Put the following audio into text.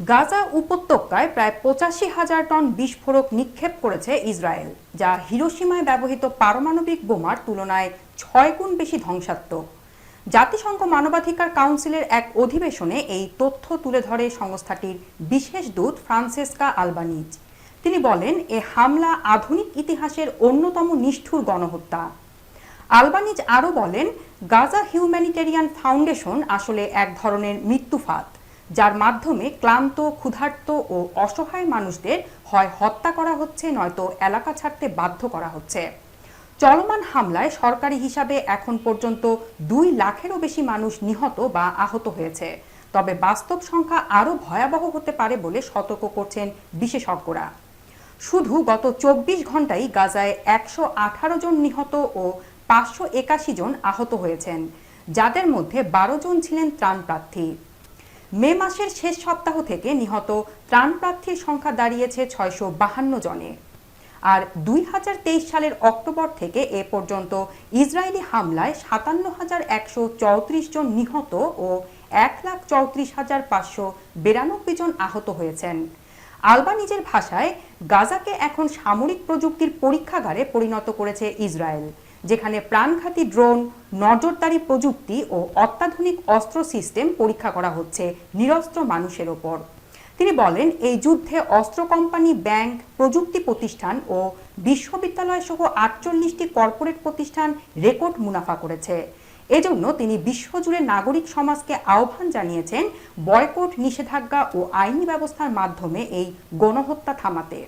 গাজা উপত্যকায় প্রায় পঁচাশি হাজার টন বিস্ফোরক নিক্ষেপ করেছে ইসরায়েল, যা হিরোসীমায় ব্যবহৃত পারমাণবিক বোমার তুলনায় ছয় গুণ বেশি ধ্বংসাত্মক। জাতিসংঘ মানবাধিকার কাউন্সিলের এক অধিবেশনে এই তথ্য তুলে ধরে সংস্থাটির বিশেষ দূত ফ্রান্সেসকা আলবানিজ। তিনি বলেন, এ হামলা আধুনিক ইতিহাসের অন্যতম নিষ্ঠুর গণহত্যা। আলবানিজ আরও বলেন, গাজা হিউম্যানিটেরিয়ান ফাউন্ডেশন আসলে এক ধরনের মৃত্যুফাত। যার মাধ্যমে ক্লান্ত, ক্ষুধার্ত ও অসহায় মানুষদের হয় হত্যা করা হচ্ছে, নয়তো এলাকা ছাড়তে বাধ্য করা হচ্ছে। চলমান হামলায় সরকারি হিসাবে এখন পর্যন্ত দুই লাখেরও বেশি মানুষ নিহত বা আহত হয়েছে। তবে বাস্তব সংখ্যা আরও ভয়াবহ হতে পারে বলে সতর্ক করছেন বিশেষজ্ঞরা। শুধু গত চব্বিশ ঘন্টায় গাজায় একশো আঠারো জন নিহত ও পাঁচশো একাশি জন আহত হয়েছেন, যাদের মধ্যে বারো জন ছিলেন ত্রাণপ্রার্থী মে মাসের শেষ সপ্তাহ থেকে নিহত ত্রাণপ্রার্থীর সংখ্যা দাঁড়িয়েছে ছয়শো বাহান্ন জনে। আর দুই হাজার তেইশ সালের অক্টোবর থেকে এ পর্যন্ত ইসরায়েলি হামলায় সাতান্ন হাজার একশো চৌত্রিশ জন নিহত ও এক লাখ চৌত্রিশ হাজার পাঁচশো বিরানব্বই জন আহত হয়েছেন। আলবানিজের ভাষায়, গাজাকে এখন সামরিক প্রযুক্তির পরীক্ষাগারে পরিণত করেছে ইসরায়েল। যেখানে প্রাণঘাতী ড্রোন, নজরদারি প্রযুক্তি ও অত্যাধুনিক অস্ত্র সিস্টেম পরীক্ষা করা হচ্ছে নিরস্ত্র মানুষের ওপর। তিনি বলেন, এই যুদ্ধে অস্ত্র কোম্পানি, ব্যাংক, প্রযুক্তি প্রতিষ্ঠান ও বিশ্ববিদ্যালয় সহ আটচল্লিশটি কর্পোরেট প্রতিষ্ঠান রেকর্ড মুনাফা করেছে। এজন্য তিনি বিশ্বজুড়ে নাগরিক সমাজকে আহ্বান জানিয়েছেন বয়কট নিষেধাজ্ঞা ও আইনি ব্যবস্থার মাধ্যমে এই গণহত্যা থামাতে।